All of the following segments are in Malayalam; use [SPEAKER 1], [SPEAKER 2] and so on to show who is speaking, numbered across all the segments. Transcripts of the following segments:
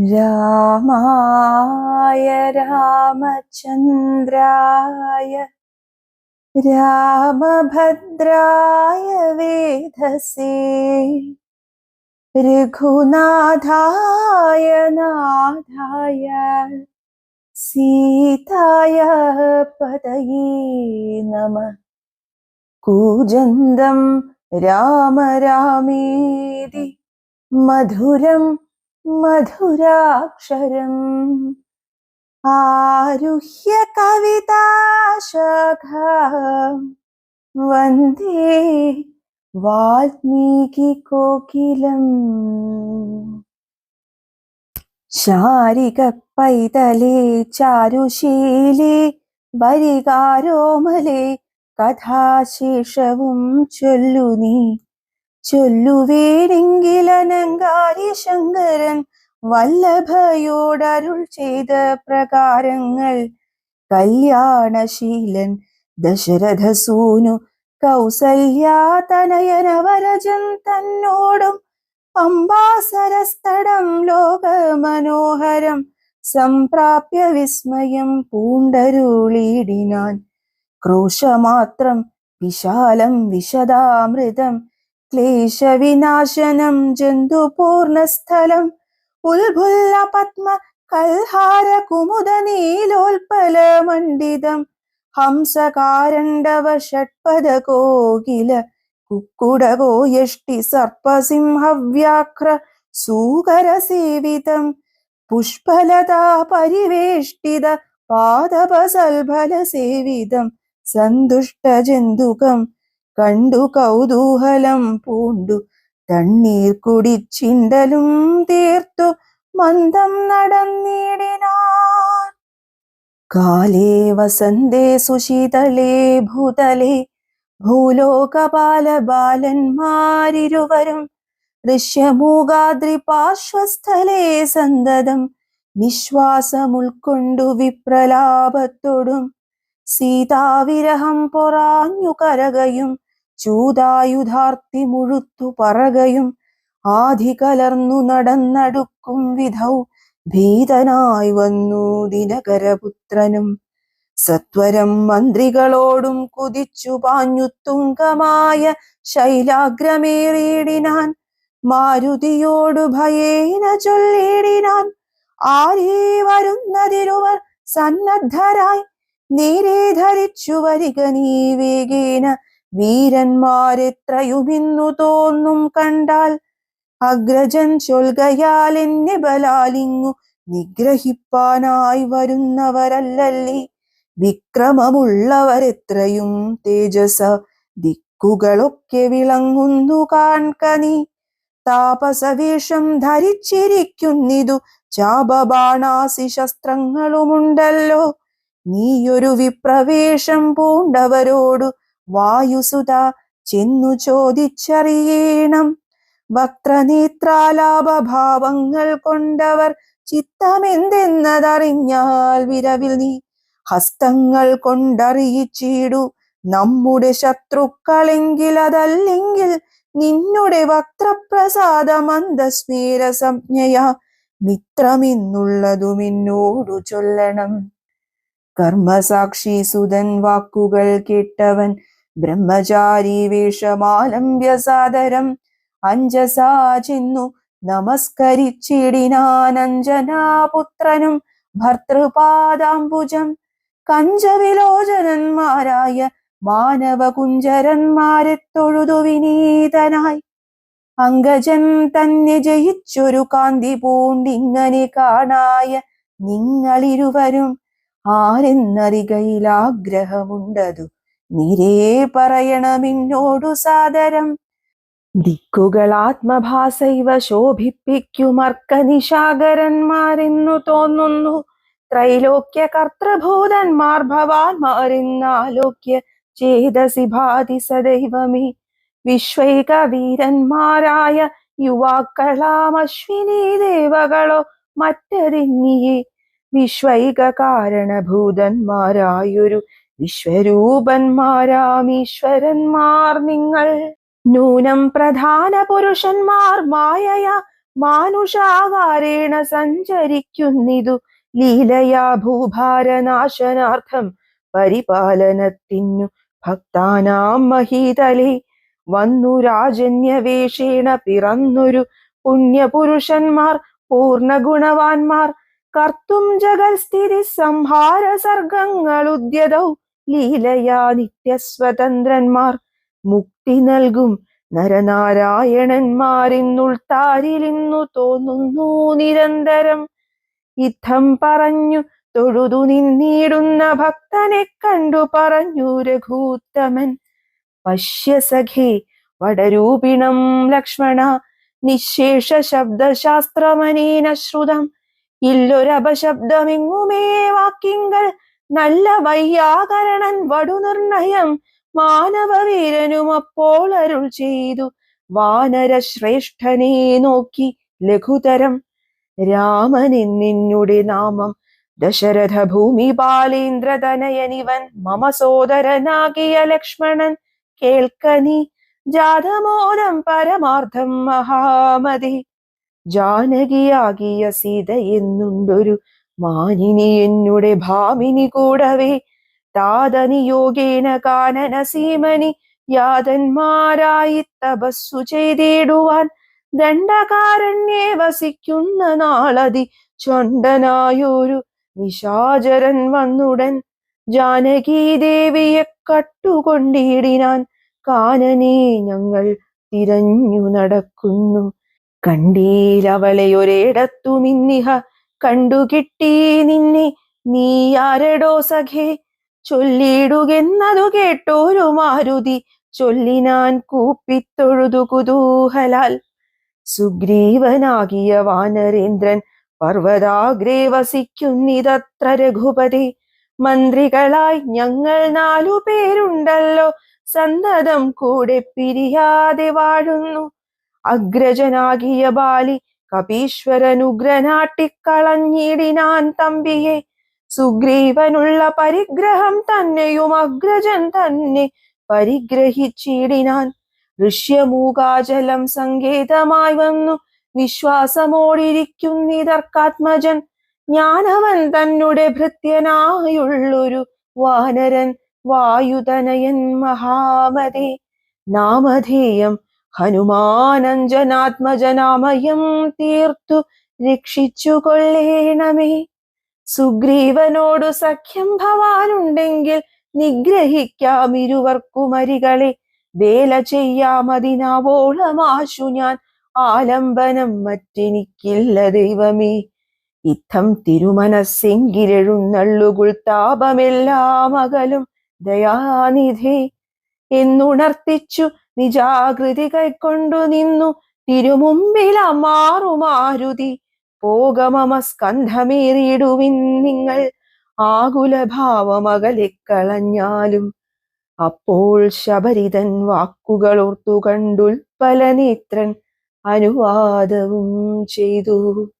[SPEAKER 1] രാമായ രാമചന്ദ്രായ രാമഭദ്രായ വേധസേ രഘുനാഥായ നാഥായ സീതായ പതയേ നമ. കൂജന്തം രാമ രാമേതി മധുരം മധുരാക്ഷരം. ആരുഹ്യ കവിതാശാഖ വന്ദേ വാൽമീകി കോകിലം. ശാരിക പൈതലേ ചാരുശീലേ വരികാരോമലേ കഥാശേഷവും ചൊല്ലു ചൊല്ലുവേടെങ്കിലനങ്കാരി ശങ്കരൻ വല്ലഭയോടരുൾ ചെയ്ത പ്രകാരങ്ങൾ. കല്യാണശീലൻ ദശരഥസൂനു കൗസല്യാതനയനവരജൻ തന്നോടും പമ്പാസരസ്തടം ലോകമനോഹരം സംപ്രാപ്യ വിസ്മയം പൂണ്ടരുളിടിനാൻ ക്രോശമാത്രം വിശാലം വിശദാമൃതം ക്ലേശവിനാശനം ജന്തുപൂർണസ്ഥലം ഉൽഭുല്ല പത്മ കൽഹാര കുമുദ നീലോൽപല മണ്ഡിതം ഹംസകാരണ്ഡവ ഷഡ്പദ കോകില കുക്കുടകോ യഷ്ടി സർപ്പസിംഹവ്യാഘ്ര സൂകര സേവിതം പുഷ്പലതാ പരിവേഷ്ടിത പാദപസൽഫല സേവിതം സന്തുഷ്ട ജന്തുകം കണ്ടു കൗതൂഹലം പൂണ്ടു. തണ്ണീർ കുടിച്ചിണ്ടലും തീർത്തു. മന്ദം നടന്നിടിനാ കാലേ വസന്തേ സുശീതളേ ഭൂതലേ. ഭൂലോകപാല ബാലന്മാരിരുവരും ദൃശ്യമൂകാദ്രി പാർശ്വസ്ഥലേ സന്തതം. നിശ്വാസമുൾക്കൊണ്ടു വിപ്രലാപത്തോടും. സീതാവിരഹം പൊറാഞ്ഞു കരകയും. ചൂതായുധാർത്തി മുഴുത്തു പറകയും ആധി കലർന്നു നടന്നടുക്കും വിധൗ ഭീതനായി വന്നു ദിനകരപുത്രനും. സത്വരം മന്ത്രികളോടും കുതിച്ചു പാഞ്ഞു തുങ്കമായ ശൈലാഗ്രമേറിയിടിനാൻ. മാരുതിയോടു ഭയേന ചൊല്ലിടിനാൻ ആരേ വരുന്നതിരുവർ സന്നദ്ധരായി. നേരെ ധരിച്ചു വരിക നീ വേഗേന വീരന്മാരെത്രയുമിന്നു തോന്നും കണ്ടാൽ അഗ്രജൻ ചൊൽകയാൽ എന്നെ ബലാലിങ്ങു. നിഗ്രഹിപ്പാനായി വരുന്നവരല്ലല്ലേ? വിക്രമമുള്ളവരെത്രയും തേജസ. ദിക്കുകളൊക്കെ വിളങ്ങുന്നു കാൺകനി. താപസവേഷം ധരിച്ചിരിക്കുന്നിതു. ചാപബാണാസി ശസ്ത്രങ്ങളുമുണ്ടല്ലോ. നീയൊരു വിപ്രവേഷം പൂണ്ടവരോടു വായുസുത ചെന്നു ചോദിച്ചറിയണം. വക്രനേത്രാലാപഭാവങ്ങൾ കൊണ്ടവർ ചിത്തമെന്തെന്നതറിഞ്ഞാൽ വിരവിൽ നീ ഹസ്തങ്ങൾ കൊണ്ടറിയിച്ചിടു. നമ്മുടെ ശത്രുക്കളെങ്കിൽ അതല്ലെങ്കിൽ നിന്നുടെ വക്രപ്രസാദ മന്ദസ്മേര സംജ്ഞയ മിത്രമെന്നുള്ളതും എന്നോടു ചൊല്ലണം. കർമ്മസാക്ഷി സുതൻ വാക്കുകൾ കേട്ടവൻ ബ്രഹ്മചാരി വേഷമാലംബ്യ സാദരം. അഞ്ജസാ ചിന്നു നമസ്കരിച്ചിടിനാനഞ്ജനാപുത്രനും ഭർത്തൃപാദാംബുജം. കഞ്ചവിലോചനന്മാരായ മാനവകുഞ്ചരന്മാരെ തൊഴുതു വിനീതനായി. അങ്കജൻ തന്നെ ജയിച്ചൊരു കാന്തി പൂണ്ടിങ്ങനെ കാണായ നിങ്ങളിരുവരും ആരെന്നറികയിൽ ആഗ്രഹമുണ്ടതു നിരേ പറയണമിന്നോടു സാദരം. ദിക്കുകൾ ആത്മഭാസൈവ ശോഭിപ്പിക്കുമർക്കനിശാകരന്മാരെന്നു തോന്നുന്നു. ത്രൈലോക്യ കർത്തൃഭൂതന്മാർ ഭവാന്മാരെന്നാലോക്യ ചേതസി ഭാതി സദൈവമേ വിശ്വൈക വീരന്മാരായ യുവാക്കളാം അശ്വിനി ദേവകളോ മറ്ററിഞ്ഞിയേ വിശ്വൈക കാരണഭൂതന്മാരായൊരു വിശ്വരൂപന്മാരാം ഈശ്വരന്മാർ നിങ്ങൾ. നൂനം പ്രധാന പുരുഷന്മാർ മായയ മാനുഷാകാരേണ സഞ്ചരിക്കുന്നിതു. ലീലയാ ഭൂഭാരനാശനാർത്ഥം പരിപാലനത്തിനു ഭക്താനാം മഹീതലി. വന്നു രാജന്യവേഷേണ പിറന്നൊരു പുണ്യപുരുഷന്മാർ പൂർണ ഗുണവാന്മാർ കർത്തും ജഗൽസ്ഥിതി സംഹാര സർഗങ്ങൾ ഉദ്യതൗ. ലീലയാ നിത്യസ്വതന്ത്രന്മാർ മുക്തി നൽകും നരനാരായണന്മാരിന്നുൾത്താരിലിന്നു തോന്നുന്നു നിരന്തരം. ഇത്തം പറഞ്ഞു തൊഴുതു നിന്നിടുന്ന ഭക്തനെ കണ്ടു പറഞ്ഞു രഘൂത്തമൻ. പശ്യ സഖേ വടരൂപിണം ലക്ഷ്മണ നിശേഷ ശബ്ദശാസ്ത്രമനീന ശ്രുതം ഇല്ലൊരപശബ്ദമെങ്ങുമേ വാക്കിങ്കൽ നല്ല വൈയാകരണൻ വടുനിർണയം മാനവവീരനും അപ്പോൾ അരുൾ ചെയ്തു. വാനര ശ്രേഷ്ഠനെ നോക്കി ലഘുതരം രാമനെന്നിന്നുടെ നാമം. ദശരഥ ഭൂമി ബാലേന്ദ്രതനയനിവൻ മമ സോദരനാകിയ ലക്ഷ്മണൻ കേൾക്കനി ജാതമോദം പരമാർത്ഥം മഹാമതി. ജാനകിയാകിയ സീത എന്നുണ്ടൊരു മാനിനി എന്നുടെ ഭാമിനി കൂടവേ. താതനി യോഗേന കാനന സീമനി യാതന്മാരായി തപസ്സു ചെയ്തിടുവാൻ ദണ്ഡകാരണ്യേ വസിക്കുന്ന നാളതി ചൊണ്ടനായൊരു നിശാചരൻ വന്നുടൻ. ജാനകി ദേവിയെ കട്ടുകൊണ്ടിടിനാൻ കാനനെ ഞങ്ങൾ തിരഞ്ഞു നടക്കുന്നു. കണ്ടീലവളെ ഒരിടത്തുമിന്നിഹ കണ്ടുകിട്ടി നിന്നെ. നീ ആരടോ സഖേ? ചൊല്ലിടുകെന്നതു കേട്ടോരു മാരുതി. ചൊല്ലിനാൻ കൂപ്പിത്തൊഴുതു കുതൂഹലാൽ. സുഗ്രീവനാകിയ വാനരേന്ദ്രൻ പർവതാഗ്രേ വസിക്കുന്നിതത്ര രഘുപതി. മന്ത്രികളായി ഞങ്ങൾ നാലു പേരുണ്ടല്ലോ. സന്തതം കൂടെ പിരിയാതെ വാഴുന്നു. അഗ്രജനാകിയ ബാലി കപീശ്വരനുഗ്രനാട്ടിക്കളഞ്ഞിടിനാൻ തമ്പിയെ. സുഗ്രീവനുള്ള പരിഗ്രഹം തന്നെയും അഗ്രജൻ തന്നെ പരിഗ്രഹിച്ചിടിനാൻ. ഋഷ്യമൂകാചലം സങ്കേതമായി വന്നു. വിശ്വാസമോടിരിക്കുന്നിതർക്കാത്മജൻ. ഞാനവൻ തന്നെ ഭൃത്യനായുള്ളൊരു വാനരൻ. വായുതനയൻ മഹാമതി. നാമധേയം ഹനുമാനഞ്ജനാത്മജനാമയം തീർത്തു രക്ഷിച്ചു കൊള്ളേണമേ. സുഗ്രീവനോടു സഖ്യം ഭവാനുണ്ടെങ്കിൽ നിഗ്രഹിക്കാം ഇരുവർക്കുമരികളെ വേല ചെയ്യാമതിനാവോളമാശു ഞാൻ. ആലംബനം മറ്റെനിക്കില്ല ദൈവമേ. ഇത്തം തിരുമനസ്സെങ്കിലെഴുന്നള്ളുകുൾ താപമെല്ലാം അകലും ദയാനിധേ. എന്നുണർത്തിച്ചു നിജാകൃതി കൈക്കൊണ്ടു നിന്നു. തിരുമുമ്പിൽ അമാറുമാരുതി പോകമമ സ്കന്ധമേറിയിടുവിൻ നിങ്ങൾ. ആകുലഭാവമകലിക്കളഞ്ഞാലും. അപ്പോൾ ശബരിതൻ വാക്കുകൾ ഓർത്തു കണ്ടുൽപ്പലനേത്രൻ അനുവാദവും ചെയ്തു.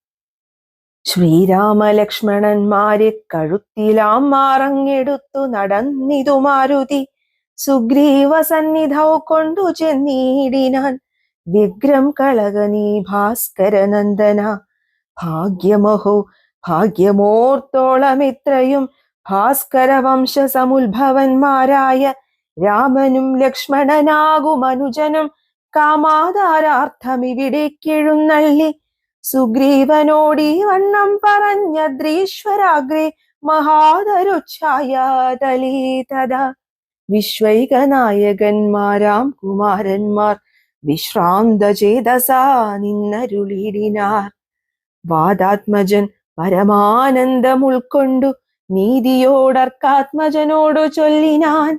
[SPEAKER 1] ശ്രീരാമലക്ഷ്മണന്മാരെ കഴുത്തിലാം മാറങ്ങെടുത്തു നടന്നിതു മാരുതി സുഗ്രീവ സന്നിധൗ കൊണ്ടു ചെന്നീടിനാൻ. വിഗ്രം കളകനീ ഭാസ്കരനന്ദന ഭാഗ്യമഹോ ഭാഗ്യമോർത്തോളം ഇത്രയും ഭാസ്കര വംശ സമുത്ഭവന്മാരായ രാമനും ലക്ഷ്മണനാകും അനുജനും കാമാധാരാർത്ഥമിവിടേക്കെഴുന്നള്ളി സുഗ്രീവനോടീ വണ്ണം പറഞ്ഞ ദ്രീശ്വരാഗ്രേ മഹാതരുച്ഛായാതലീ തഥാ വിശ്വൈകനായകന്മാരാം കുമാരന്മാർ വിശ്രാന്ത ചേതസാ നിന്നരുളിടിനാർ വാദാത്മജൻ പരമാനന്ദം ഉൾക്കൊണ്ടു നീതിയോടർക്കാത്മജനോടു ചൊല്ലിനാൻ.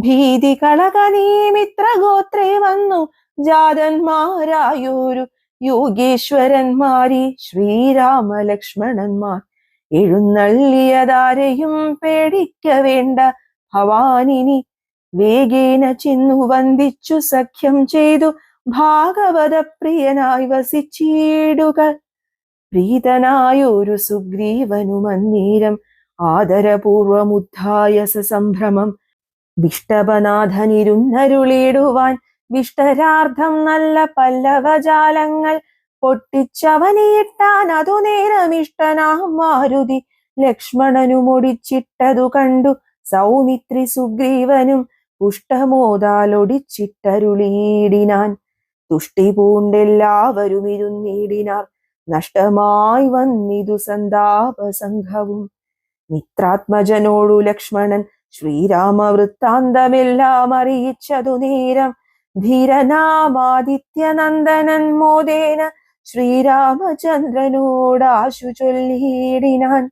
[SPEAKER 1] ഭീതി കളക നീമിത്ര ഗോത്രേ വന്നു ജാതന്മാരായൂരു യോഗീശ്വരന്മാരി ശ്രീരാമലക്ഷ്മണന്മാർ. എഴുന്നള്ളിയതാരെയും പേടിക്ക വേണ്ട ഭവാനിനി വേഗേന ചിന്നു വന്ദിച്ചു സഖ്യം ചെയ്തു ഭാഗവത പ്രിയനായി വസിച്ചിടുക പ്രീതനായൊരു സുഗ്രീവനുമന്നേരം ആദരപൂർവമുദ്ധായ സംഭ്രമം വിഷ്ടപനാഥനിരുന്നരുളിടുവാൻ വിഷ്ടരാർത്ഥം നല്ല പല്ലവജാലങ്ങൾ പൊട്ടിച്ചവനീട്ടാൻ അതു നേരമിഷ്ടനാം മാരുതി ലക്ഷ്മണനു മുടിച്ചിട്ടതു കണ്ടു സൗമിത്രി സുഗ്രീവനും പുഷ്ടമോതാലൊടിച്ചിട്ടരുളീടിനാൻ തുഷ്ടി പൂണ്ടെല്ലാവരും ഇരുന്നീടിനാർ. നഷ്ടമായി വന്നിതു സന്താപസംഘവും. മിത്രാത്മജനോടു ലക്ഷ്മണൻ ശ്രീരാമ വൃത്താന്തമെല്ലാം അറിയിച്ചതു നേരം. ധീരനാമാദിത്യനന്ദനൻ മോദേന ശ്രീരാമചന്ദ്രനോടാശു ചൊല്ലിയിടിനാൻ.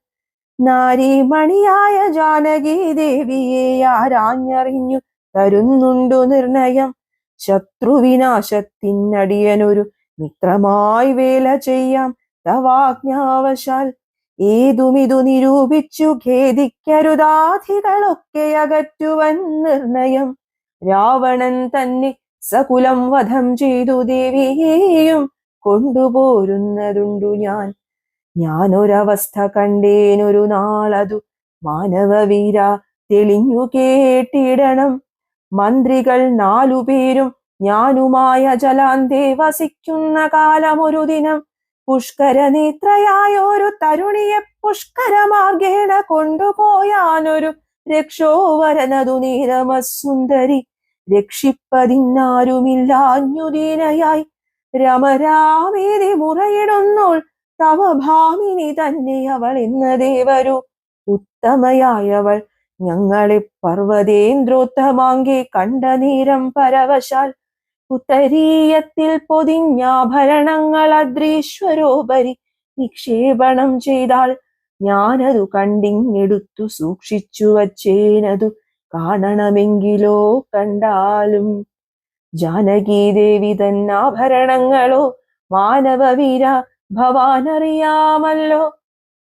[SPEAKER 1] നാരീമണിയായ ജാനകി ദേവിയെ ആരാഞ്ഞറിഞ്ഞു തരുന്നുണ്ടു നിർണയം. ശത്രുവിനാശത്തിനടിയനൊരു മിത്രമായി വേല ചെയ്യാം തവാജ്ഞാവശാൽ. ഏതുമിതു നിരൂപിച്ചു ഖേദിക്കരുതാധികളൊക്കെ അകറ്റുവൻ നിർണയം. രാവണൻ തന്നെ സകുലം വധം ചെയ്തു ദേവിയെയും കൊണ്ടുപോരുന്നതുണ്ടു ഞാൻ. ഞാനൊരവസ്ഥ കണ്ടേനൊരു നാളതു മാനവവീര തെളിഞ്ഞു കേട്ടിടണം. മന്ത്രികൾ നാലുപേരും ഞാനുമായ ജലാന്തേ വസിക്കുന്ന കാലമൊരു ദിനം. പുഷ്കരനേത്രയായൊരു തരുണിയെ പുഷ്കരമാർഗേണ കൊണ്ടുപോയാനൊരു രക്ഷോവരനതു നീരമസുന്ദരി. രക്ഷിപ്പതിന്നാരുമില്ലാഞ്ഞുദീനയായി. രമരാമേതി മുറയിടുന്നോൾ തവ ഭാമിനി തന്നെ അവൾ ഇന്ന് ദേവരു ഉത്തമയായവൾ ഞങ്ങളെ പർവതേന്ദ്രോത്തമാങ്കി കണ്ട നേരം പരവശാൽ. ഉത്തരീയത്തിൽ പൊതിഞ്ഞാഭരണങ്ങൾ അദ്രീശ്വരോപരി നിക്ഷേപണം ചെയ്താൽ ഞാനതു കണ്ടിങ്ങെടുത്തു സൂക്ഷിച്ചു വച്ചേനതു കാണണമെങ്കിലോ കണ്ടാലും. ജാനകീദേവി തന്നാഭരണങ്ങളോ മാനവവീര ഭവാനറിയാമല്ലോ.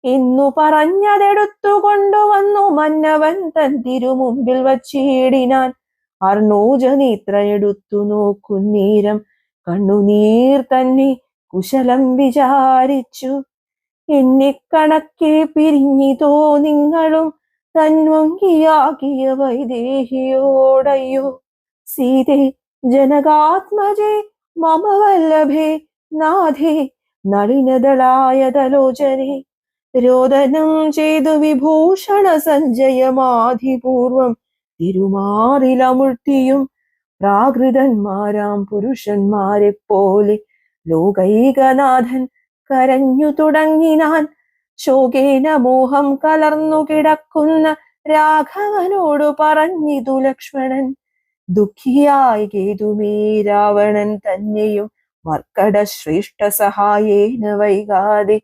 [SPEAKER 1] ഇന്നു പറഞ്ഞതെടുത്തു കൊണ്ടുവന്നു മന്നവൻ തൻ തിരുമുമ്പിൽ വച്ചിടിനാൻ. അർണോജനേത്ര എടുത്തു നോക്കുന്നീരം കണ്ണുനീർ തന്നെ കുശലം വിചാരിച്ചു. എന്നെ കണക്കെ പിരിഞ്ഞിതോ നിങ്ങളും തന്വങ്കിയാകിയ വൈദേഹിയോടയ്യോ. സീതേ ജനകാത്മജേ മമ വല്ലഭേ നാഥേ നളിനദളായതലോചനെ രോദനം ചെയ്തു വിഭൂഷണ സഞ്ജയമാധിപൂർവം തിരുമാറിലമുഴ്ത്തിയും പ്രാകൃതന്മാരാം പുരുഷന്മാരെ പോലെ ലോകൈകനാഥൻ കരഞ്ഞു തുടങ്ങിനാൻ ശോകേന മോഹം കലർന്നു കിടക്കുന്ന രാഘവനോടു പറഞ്ഞിതു ലക്ഷ്മണൻ. ദുഃഖിയായി കേതുമേ രാവണൻ തന്നെയും മർക്കട ശ്രേഷ്ഠ സഹായേന വൈകാതെ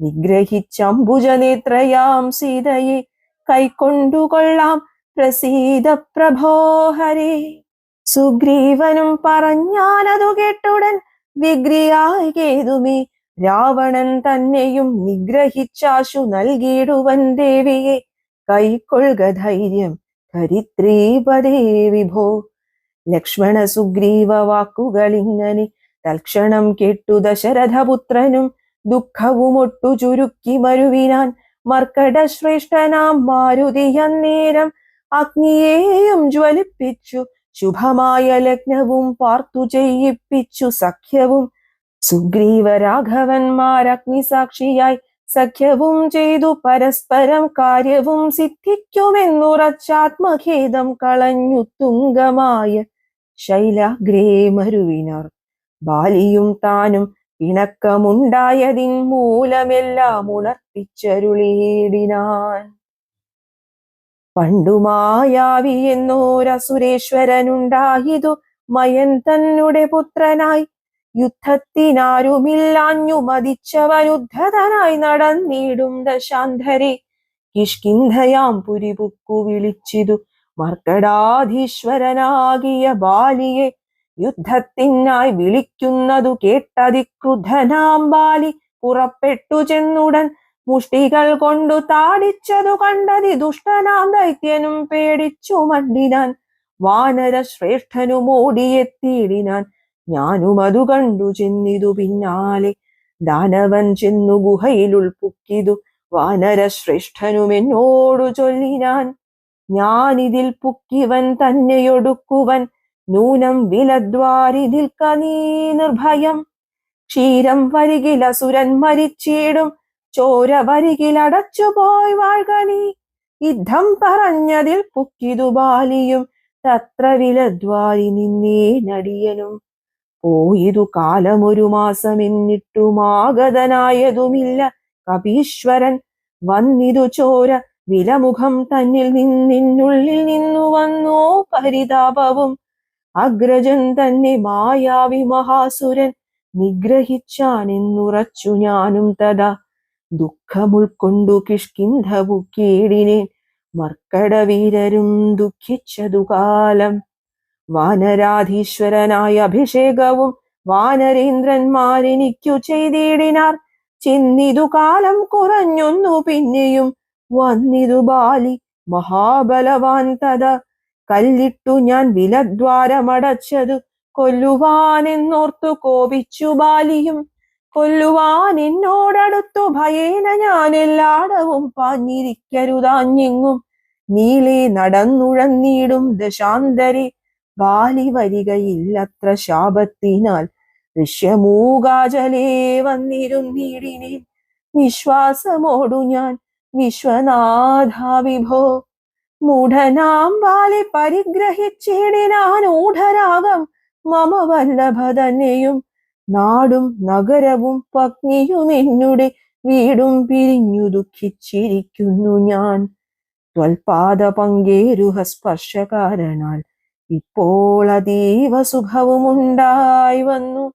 [SPEAKER 1] നിഗ്രഹിച്ചംബുജനേത്രയാം സീതയെ കൈക്കൊണ്ടുകൊള്ളാം പ്രസീത പ്രഭോഹരേ സുഗ്രീവനും പറഞ്ഞാലതു കേട്ടുടൻ വിഗ്രിയായി കേതുമേ രാവണൻ തന്നെയും നിഗ്രഹിച്ചാശു നൽകിയിടുവൻ ദേവിയെ. കൈക്കൊള്ളുക ധൈര്യം ധരിത്രീപദേ വിഭോ. ലക്ഷ്മണ സുഗ്രീവ വാക്കുകളിങ്ങനെ തൽക്ഷണം കേട്ടു ദശരഥപുത്രനും ദുഃഖവും ഒട്ടു ചുരുക്കി മരുവിനാൻ മർക്കട ശ്രേഷ്ഠനാം മാരുതിയന്നേരം അഗ്നിയേയും ജ്വലിപ്പിച്ചു ശുഭമായ ലഗ്നവും പാർത്തു ചെയ്യിപ്പിച്ചു സഖ്യവും സുഗ്രീവ സാക്ഷിയായി സഖ്യവും ചെയ്തു പരസ്പരം കാര്യവും സിദ്ധിക്കുമെന്നുറച്ചാത്മഖേദം കളഞ്ഞു തുങ്കമായ ശൈലാഗ്രേ മരുവിനാർ ബാലിയും താനും പിണക്കമുണ്ടായതിൻ മൂലമെല്ലാം ഉണർത്തിച്ചരുളിയിടിനാൻ പണ്ടു മായാവി എന്നോരസുരേശ്വരനുണ്ടായതു മയൻ തന്നെ പുത്രനായി. യുദ്ധത്തിനാരുമില്ലാഞ്ഞു മതിച്ചവനുദ്ധതനായി നടന്നിടും ദശാന്ധരെ. കിഷ്കിന്ധയാം പുരിപുക്കു വിളിച്ചിതു മർക്കടാധീശ്വരനാകിയ ബാലിയെ യുദ്ധത്തിനായി വിളിക്കുന്നതു കേട്ടതിക്രുദ്ധനാം ബാലി പുറപ്പെട്ടു ചെന്നുടൻ മുഷ്ടികൾ കൊണ്ടു താടിച്ചതു കണ്ടതി ദുഷ്ടനാം ദൈത്യനും പേടിച്ചു മണ്ടിനാൻ വാനര ശ്രേഷ്ഠനും ഓടിയെത്തിയിടിനാൻ ഞാനും അതു കണ്ടു ചെന്നിതു പിന്നാലെ. ദാനവൻ ചെന്നു ഗുഹയിൽ ഉൾപ്പുക്കിതു വാനര ശ്രേഷ്ഠനും എന്നോടു ചൊല്ലിനാൻ. ഞാനിതിൽ പുക്കിവൻ തന്നെയൊടുക്കുവൻ. നൂനം വിലദ്വാരി നിൽക്ക നീ നിർഭയം. ക്ഷീരം വരികില സുരൻ മരിച്ചിടും. ചോര വരികിൽ അടച്ചുപോയി വാഴ്കനി യുദ്ധം പറഞ്ഞതിൽ പുക്കിതു ബാലിയും. തത്ര വിലദ്വാരി നിന്നേ നടിയനും. പോയിതു കാലമൊരു മാസം എന്നിട്ടുമാഗതനായതുമില്ല. കപീശ്വരൻ വന്നിതു ചോര വിലമുഖം തന്നിൽ നിന്നിനുള്ളിൽ നിന്നു വന്നോ പരിതാപവും. അഗ്രജൻ തന്നെ മായാവി മഹാസുരൻ. നിഗ്രഹിച്ചാനെന്നുറച്ചു ഞാനും തഥാ. ദുഃഖമുൾക്കൊണ്ടു കിഷ്കിന്ധവു കീടിനേൻ മർക്കടവീരരും ദുഃഖിച്ചതു കാലം. വാനരാധീശ്വരനായ അഭിഷേകവും വാനരേന്ദ്രന്മാരെനിക്കു ചെയ്തിടിനാർ. ചിന്നിതു കാലം കുറഞ്ഞൊന്നു പിന്നെയും വന്നിതു ബാലി. മഹാബലവാൻ തഥ. കല്ലിട്ടു ഞാൻ വിലദ്വാരമടച്ചതു. കൊല്ലുവാനെന്നോർത്തു കോപിച്ചു ബാലിയും. കൊല്ലുവാൻ എന്നോടടുത്തു ഭയേന ഞാൻ എല്ലാടവും പാഞ്ഞിരിക്കരുതാഞ്ഞെങ്ങും. നീളെ നടന്നുഴന്നീടും ദശാന്തരെ. ബാലി വരികയില്ലത്ര ശാപത്തിനാൽ ഋഷ്യമൂകാചലേ വന്നിരുന്നീടിനേൻ വിശ്വാസമോടു ഞാൻ വിശ്വനാഥ വിഭോ മൂഢനാം വാലി പരിഗ്രഹിച്ചിടിനാനൂഢരാഗം മമ വല്ലഭ തന്നെയും നാടും നഗരവും പത്നിയും എന്നുടെ വീടും പിരിഞ്ഞു ദുഃഖിച്ചിരിക്കുന്നു ഞാൻ. ത്വൽപാദ പങ്കേരുഹ സ്പർശകാരണാൽ ഇപ്പോൾ അതീവ സുഖവും ഉണ്ടായി വന്നു.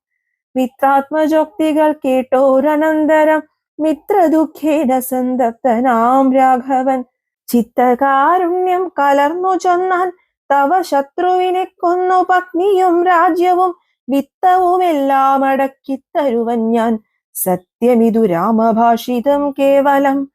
[SPEAKER 1] മിത്രാത്മജോക്തികൾ കേട്ടോരനന്തരം മിത്രദുഃഖേന സന്തപ്തനാം രാഘവൻ ചിത്തകാരുണ്യം കലർന്നു ചൊന്നാൻ തവ ശത്രുവിനെ കൊന്നു പത്നിയും രാജ്യവും വിത്തവുമെല്ലാം അടക്കിത്തരുവൻ ഞാൻ. സത്യമിതു രാമഭാഷിതം കേവലം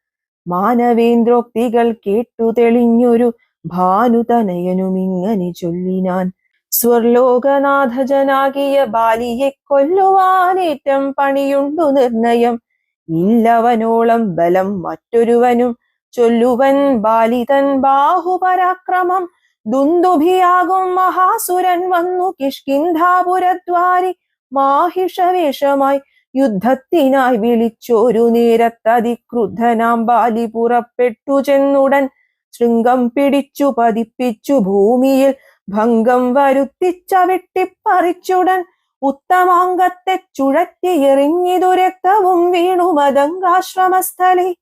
[SPEAKER 1] മാനവേന്ദ്രോക്തികൾ കേട്ടു തെളിഞ്ഞൊരു ഭാനുതനയനുമിങ്ങനെ ചൊല്ലിനാൻ സ്വർലോകനാഥജനാകിയ ബാലിയെ കൊല്ലുവാനേറ്റം പണിയുണ്ടു നിർണയം. ഇല്ലവനോളം ബലം മറ്റൊരുവനും ചൊല്ലുവൻ ബാലിതൻ ബാഹുപരാക്രമം. ദുന്ദുഭിയാകും മഹാസുരൻ വന്നു കിഷ്കിന്ധാപുരദ്വാരി. മാഹിഷവേഷമായി യുദ്ധത്തിനായി വിളിച്ചൊരു നേരത്തതിക്രുദ്ധനാം ബാലി പുറപ്പെട്ടു ചെന്നുടൻ. ശൃംഗം പിടിച്ചു പതിപ്പിച്ചു ഭൂമിയിൽ ഭംഗം വരുത്തിച്ച വെട്ടിപ്പറിച്ചുടൻ. ഉത്തമാംഗത്തെ ചുഴറ്റി എറിഞ്ഞിതുരക്തവും വീണു മതങ്കാശ്രമസ്ഥലേ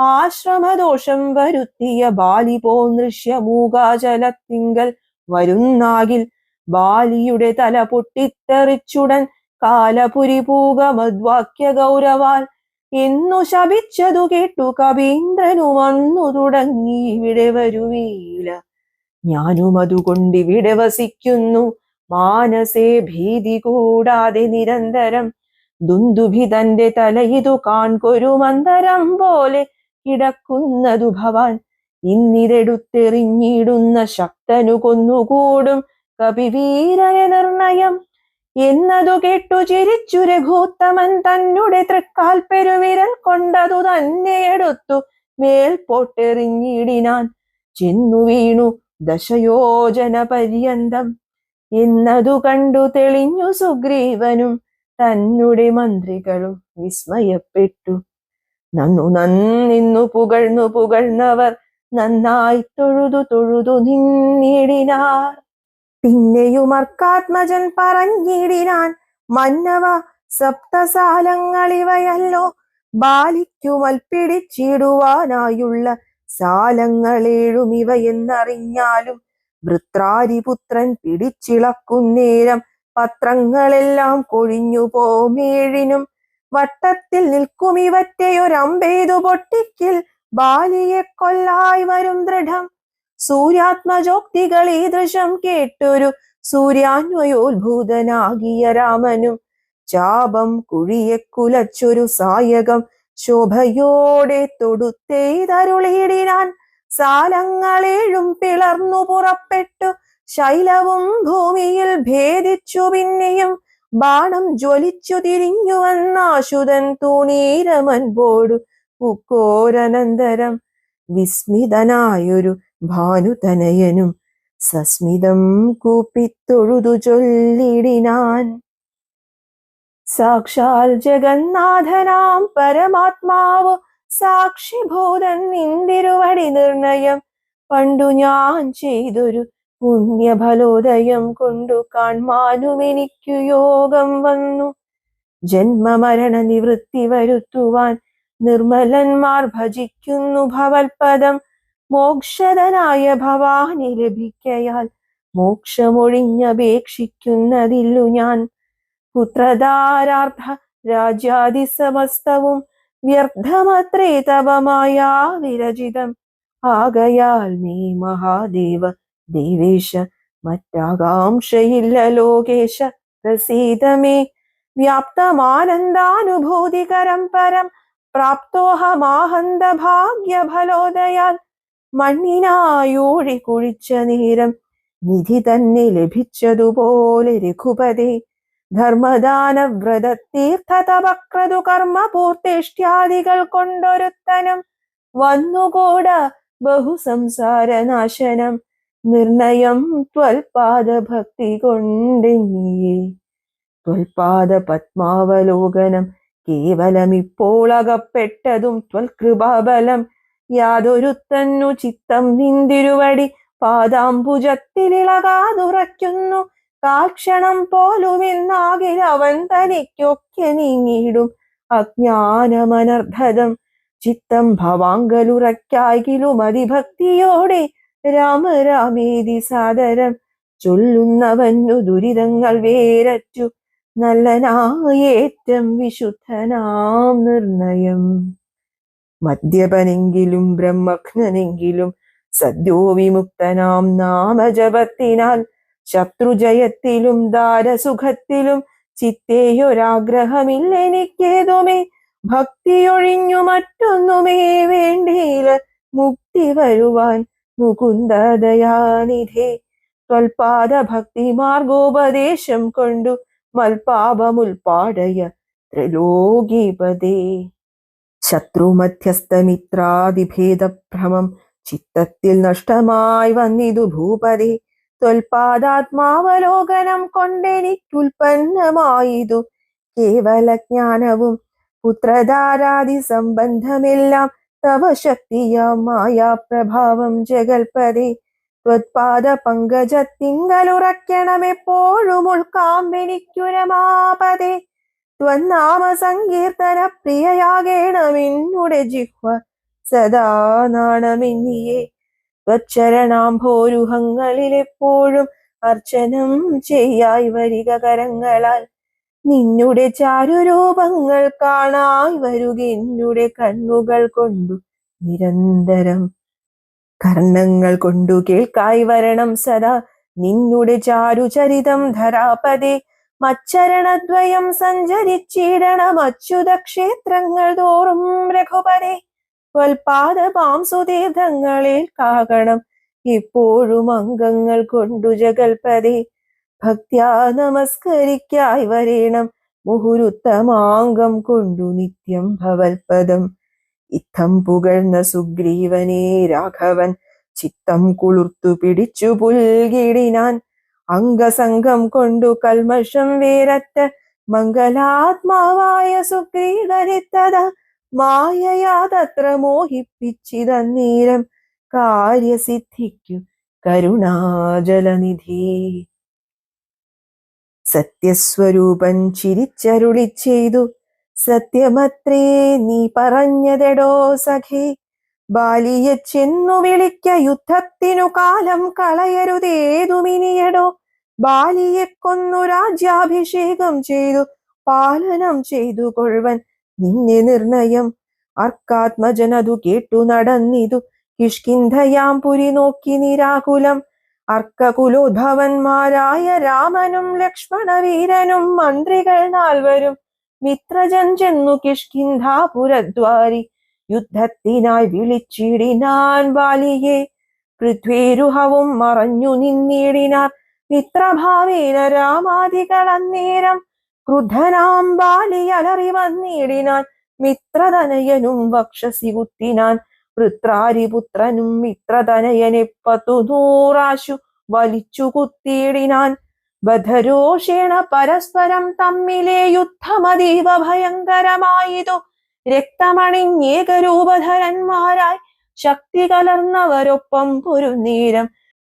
[SPEAKER 1] ആശ്രമദോഷം വരുത്തിയ ബാലി പോ നൃശ്യമൂകാചലത്തിങ്കൽ വരുന്നാകിൽ ബാലിയുടെ തല പൊട്ടിത്തെറിച്ചുടൻ കാലപുരി പൂക മദ്വാക്യ ഗൗരവാൽ എന്നു ശപിച്ചതു കേട്ടു കവീന്ദ്രനു വന്നു തുടങ്ങി ഇവിടെ വരുവീല. ഞാനും അതുകൊണ്ടിവിടെ വസിക്കുന്നു. മാനസേ ഭീതി കൂടാതെ നിരന്തരം ദുന്ദുഭി തന്റെ തലയിതു കാൺകൊരു മന്ദരം പോലെ കിടക്കുന്നതു ഭവാൻ. ഇന്നിതെടുത്തെറിഞ്ഞിടുന്ന ശക്തനു കൊന്നുകൂടും കപിവീരനെ നിർണയം. എന്നതു കേട്ടു ചിരിച്ചു രഘൂത്തമൻ തന്നെ തൃക്കാൽ പെരുവിരൽ കൊണ്ടതു തന്നെ എടുത്തു മേൽപോട്ടെറിഞ്ഞിടിനാൻ. ചെന്നു വീണു ദശയോജന പര്യന്തം. എന്നതു കണ്ടു തെളിഞ്ഞു സുഗ്രീവനും തന്നെ മന്ത്രികളും വിസ്മയപ്പെട്ടു. നന്നു നന്നിന്നു പുകഴ്ന്നു പുകഴ്ന്നവർ നന്നായി തൊഴുതു തൊഴുതു നിന്നിടിനാർ. പിന്നെയുമർക്കാത്മജൻ പറഞ്ഞിടിനാൻ. മന്നവ സപ്തസാലങ്ങളിവയല്ലോ. ബാലിക്കുമൽപ്പിടിച്ചിടുവാനായുള്ള സാലങ്ങളേഴും ഇവയെന്നറിഞ്ഞാലും വൃത്രാരിപുത്രൻ പിടിച്ചിളക്കുന്നേരം പത്രങ്ങളെല്ലാം കൊഴിഞ്ഞു പോമേഴിനും വട്ടത്തിൽ നിൽക്കും ഇവറ്റയൊരമ്പേതു പൊട്ടിക്കിൽ. ബാലിയെ കൊല്ലായി വരും ദൃഢം. സൂര്യാത്മജോക്തികൾ ഈ ദൃശം കേട്ടൊരു സൂര്യാന്വയോത്ഭൂതനാകിയ രാമനും. ചാപം കുഴിയെ കുലച്ചൊരു സായകം ശോഭയോടെ തൊടുത്തെയ്തരുളിയിടാൻ സാലങ്ങളേഴും പിളർന്നു പുറപ്പെട്ടു. ശൈലവും ഭൂമിയിൽ ഭേദിച്ചു പിന്നെയും ബാണം ജ്വലിച്ചു തിരിഞ്ഞു വന്നാശുതൻ തൂണീരമൻപോടു പുക്കോരനന്തരം വിസ്മിതനായൊരു ഭാനുതനയനും സസ്മിതം കൂപ്പിത്തൊഴുതു ചൊല്ലിടിനാൻ. സാക്ഷാൽ ജഗന്നാഥനാം പരമാത്മാവ് സാക്ഷിഭൂതൻ നിന്തിരുവടി നിർണയം പണ്ടു ഞാൻ ചെയ്തൊരു പുണ്യഫലോദയം കൊണ്ടു കാൺമാനും എനിക്കു യോഗം വന്നു. ജന്മമരണ നിവൃത്തി വരുത്തുവാൻ നിർമ്മലന്മാർ ഭജിക്കുന്നു ഭവൽപദം. മോക്ഷതനായ ഭവാനി ലഭിക്കയാൽ മോക്ഷമൊഴിഞ്ഞപേക്ഷിക്കുന്നതില്ലു ഞാൻ. പുത്രധാരാർത്ഥ രാജ്യാദി സമസ്തവും വ്യർത്ഥമത്രേ തപമായ വിരചിതം. ആകയാൽ നീ മഹാദേവ ദേവേശ മറ്റാകാംക്ഷയില്ല ലോകേശ പ്രസീതമേ. വ്യാപ്തമാനന്ദാനുഭൂതികരം പരം പ്രാപ്തോഹമാഹന്ത ഭാഗ്യഫലോദയാൽ മണ്ണിനായൂഴി കുഴിച്ച നേരം നിധി തന്നെ ലഭിച്ചതുപോലെ രഘുപതി. ധർമ്മദാന വ്രത തീർത്ഥ തപക്രതു കർമ്മ പൂർത്തിഷ്ട്യാദികൾ കൊണ്ടൊരുത്തനും വന്നുകൂട ബഹുസംസാരനാശനം. നിർണയം ത്വൽപാദ ഭക്തി കൊണ്ടെന്നിയേ ത്വൽപാദ പത്മാവലോകനം കേവലം ഇപ്പോൾ അകപ്പെട്ടതും ത്വൽകൃപാബലം യാതൊരുത്തന്നു ചിത്തം നിന്തിരുവടി പാദാംബുജത്തിലിളകാതുറയ്ക്കുന്നു. കാക്ഷണം പോലുമെന്നാകിൽ അവൻ തനിക്കൊക്കെ നീങ്ങിയിടും. അജ്ഞാനമനർദ്ധതം ചിത്തം ഭവാങ്കലുറയ്ക്കായിലും അതിഭക്തിയോടെ രാമ രാമേതി സാദരം ചൊല്ലുന്നവന്നു ദുരിതങ്ങൾ വേരറ്റു നല്ലനായേറ്റം വിശുദ്ധനാം നിർണയം. മദ്യപനെങ്കിലും ബ്രഹ്മഘ്നെങ്കിലും സദ്യോ വിമുക്തനാം നാമജപത്തിനാൽ ശത്രുജയത്തിലും ദാരസുഖത്തിലും ചിത്തേയൊരാഗ്രഹമില്ലെനിക്കേതുമേ? ഭക്തിയൊഴിഞ്ഞു മറ്റൊന്നുമേ വേണ്ടിയില്ല. മുക്തി വരുവാൻ മുകുന്ദദയാനിധേ. ഭക്തി മാർഗോപദേശം കൊണ്ടു മൽപാപമുൽപാടയ ത്രിലോകീപദേ ശത്രുമധ്യസ്ഥമിത്രാതിഭേദഭ്രമം ചിത്തത്തിൽ നഷ്ടമായി വന്നിതു ഭൂപതി. ത്വൽപാദാത്മാവലോകനം കൊണ്ടെനിക്കുൽപന്നമായിതു കേവല ജ്ഞാനവും പുത്രധാരാദി സംബന്ധമെല്ലാം തവ ശക്തിയാം മായാപ്രഭാവം ജഗൽപതി. ത്വത്പാദ പങ്കജത്തിങ്കലുറയ്ക്കണമെപ്പോഴും ഉൾക്കാമ്പെനിക്കുരമാപതേ ത്വന്നാമ സങ്കീർത്തന പ്രിയയാകേണമെന്നുടെ ജിഹ്വ സദാ നാണമിന്നിയെ. ത്വച്ചരണാംഭോരുഹങ്ങളിലെപ്പോഴും അർച്ചനം ചെയ്യായി വരിക കരങ്ങളാൽ. നിന്നുടെ ചാരുരൂപങ്ങൾ കാണായി വരുക എന്നുടെ കണ്ണുകൾ കൊണ്ടു നിരന്തരം കർണങ്ങൾ കൊണ്ടു കേൾക്കായി വരണം സദാ. നിന്നുടെ ചാരുചരിതം ധരാപതി മച്ചരണദ്വയം സഞ്ചരിച്ചിടണം അച്യുത ക്ഷേത്രങ്ങൾ തോറും രഘുപതേ. വൽപാദ പാംസുതീർത്ഥങ്ങളിൽ കാകണം ഇപ്പോഴും അംഗങ്ങൾ കൊണ്ടു ജഗൽപതേ. ഭക്ത്യാ നമസ്കരിക്കായി വരേണം. മുഹുരുത്തമാംഗം കൊണ്ടു നിത്യം ഭവൽപദം. ഇത്തം പുകഴ്ന്ന സുഗ്രീവനെ രാഘവൻ ചിത്തം കുളിർത്തു പിടിച്ചു പുൽകിടിനാൻ. അംഗസംഗം കൊണ്ടു കൽമഷം വേരറ്റ മംഗലാത്മാവായ സുഗ്രീവനെത്തത. മായയാ തത്ര മോഹിപ്പിച്ചിതന്നേരം. കാര്യസിദ്ധിക്കു കരുണാജലനിധി. സത്യസ്വരൂപൻ ചിരിച്ചരുളി ചെയ്തു. സത്യമത്രേ നീ പറഞ്ഞതെടോ സഖി. ബാലിയെ ചെന്നു വിളിക്ക യുദ്ധത്തിനു കാലം കളയരുതേതുമിനിയടോ. ബാലിയെ കൊന്നു രാജ്യാഭിഷേകം ചെയ്തു. പാലനം ചെയ്തു കൊഴുവൻ നിന്നെ നിർണയം. അർക്കാത്മജനതു കേട്ടു നടന്നിതു. കിഷ്കിന്ധയാം പുരി നോക്കി നിരാകുലം. അർക്കകുലോദ്ഭവന്മാരായ രാമനും ലക്ഷ്മണവീരനും മന്ത്രികൾ നാൽവരും മിത്രജൻ ചെന്നു കിഷ്കിന്ധാപുരദ്വാരി യുദ്ധത്തിനായി വിളിച്ചിടിനാൻ ബാലിയെ പൃഥ്വീരുഹവും മറഞ്ഞു നിന്നിടിനാർ മിത്രഭാവേന രാമാദികൾ അന്നേരം ക്രുദ്ധനാം ബാലി അലറി വന്നിടിനാൻ മിത്രതനയനും വക്ഷസി കുത്തിനാൻ വൃത്രാരിപുത്രനും മിത്രതനയനെ പത്തു നൂറാശു വലിച്ചു കുത്തിയിടിനാൻ. ബധരോഷേണ പരസ്പരം തമ്മിലെ യുദ്ധമതീവ ഭയങ്കരമായതു. രക്തമണിഞ്ഞേകരൂപധരന്മാരായി ശക്തി കലർന്നവരൊപ്പം പൊരുന്നേരം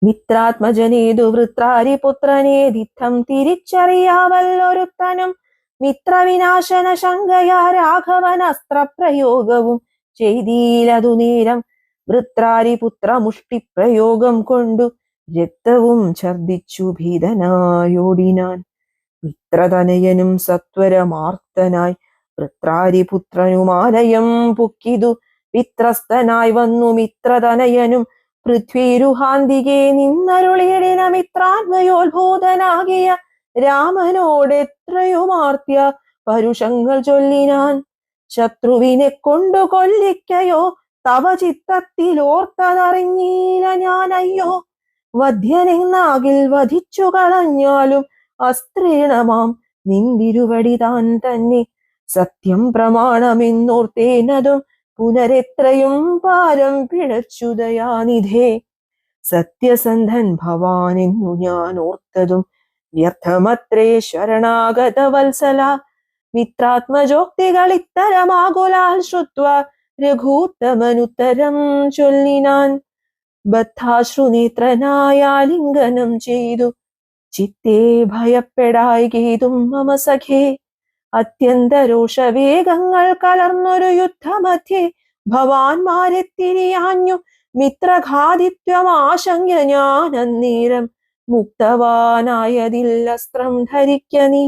[SPEAKER 1] മിത്രാത്മജനേതു വൃത്രാരിപുത്രനെ പുത്രനേതിത്തം തിരിച്ചറിയാവല്ലൊരുത്തനും മിത്രവിനാശന ശങ്കയാ രാഘവൻ അസ്ത്രപ്രയോഗവും ചെയ്തീലതു നേരം വൃത്രാരി പുത്ര മുഷ്ടിപ്രയോഗം കൊണ്ടു രക്തവും ഛർദിച്ചു ഭീതനായോടിനാൻ. മിത്രതനയനും സത്വരമാർത്തനായി വൃത്രാരിപുത്രനുമാലയം പുക്കിതു വിത്രസ്തനായി വന്നു മിത്രതനയനും പൃഥ്വീരുഹാന്തികെ നിന്നരുളിയിടിന മിത്രാത്മയോത്ഭൂതനാകിയ രാമനോടെത്രയുമാർത്തിയ പരുഷങ്ങൾ ചൊല്ലിനാൻ. ശത്രുവിനെ കൊണ്ടു കൊല്ലിക്കയോ തവ ചിത്തത്തിലോർത്തതറിഞ്ഞീല ഞാനയ്യോ? വധ്യനെന്നാകിൽ വധിച്ചു കളഞ്ഞാലും അസ്ത്രീണമാം നിന്തിരുവടി താൻ തന്നെ സത്യം പ്രമാണമെന്നോർത്തേനതും പുനരെത്രയും പാരം പിഴച്ചു ദയാനിധേ. സത്യസന്ധൻ ഭവാനെന്നു ഞാൻ ഓർത്തതും വ്യർത്ഥമത്രേ ശരണാഗത വത്സല മിത്രാത്മജോക്തികൾ ശ്രുത്വ രഘൂത്തമനുത്തരം ചൊല്ലിനാൻ ബദ്ധാശ്രുനേത്രനായാലിംഗനം ചെയ്തു. ചിത്തേ ഭയപ്പെടായി ഗീതും മമ സഖേ. അത്യന്തരോഷവേഗങ്ങൾ കലർന്നൊരു യുദ്ധമധ്യേ ഭവാൻമാരെ തിരിയാഞ്ഞു മിത്രഘാതിത്വം ആശങ്ക ഞാൻ അന്നേരം മുക്തവാനായതിൽ അസ്ത്രം ധരിക്ക നീ.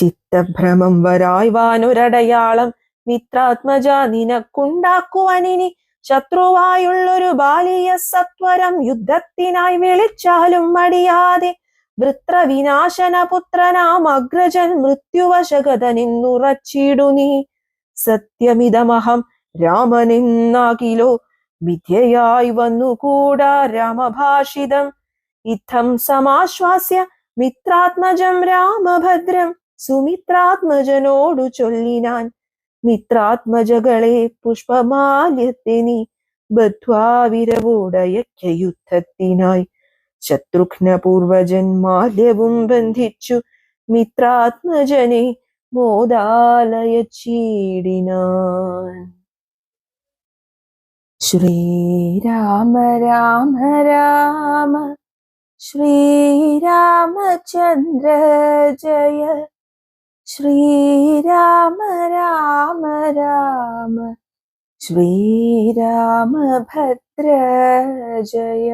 [SPEAKER 1] ചിത്തഭ്രമം വരായ്വാനൊരടയാളം. മിത്രാത്മജ നിനക്കുണ്ടാക്കുവാനിനി ശത്രുവായുള്ളൊരു ബാലിയ സത്വരം യുദ്ധത്തിനായി വിളിച്ചാലും മടിയാതെ. വൃത്രവിനാശന പുത്രനാം അഗ്രജൻ മൃത്യുവശഗതനെന്നുറച്ചിടു നീ. സത്യമിതമഹം രാമനിന്നാകിലോ വിദ്യയായി വന്നുകൂടാ രാമഭാഷിതം. ഇത്തം സമാശ്വാസ്യ മിത്രാത്മജം രാമഭദ്രം. സുമിത്രാത്മജനോടു ചൊല്ലിനാൻ. മിത്രാത്മജകളെ പുഷ്പമാല്യത്തെ നീ ബദ്ധ്വാ വിരവോടയക്ക യുദ്ധത്തിനായി ശത്രുഘ്ന പൂർവജൻ മാല്യവും ബന്ധിച്ചു മിത്രാത്മജനെ മോദാലയ ചീടിനാൻ ശ്രീരാമ രാമ രാമ ശ്രീരാമചന്ദ്ര ജയ ശ്രീരാമ രാമ രാമ ശ്രീരാമഭദ്ര ജയ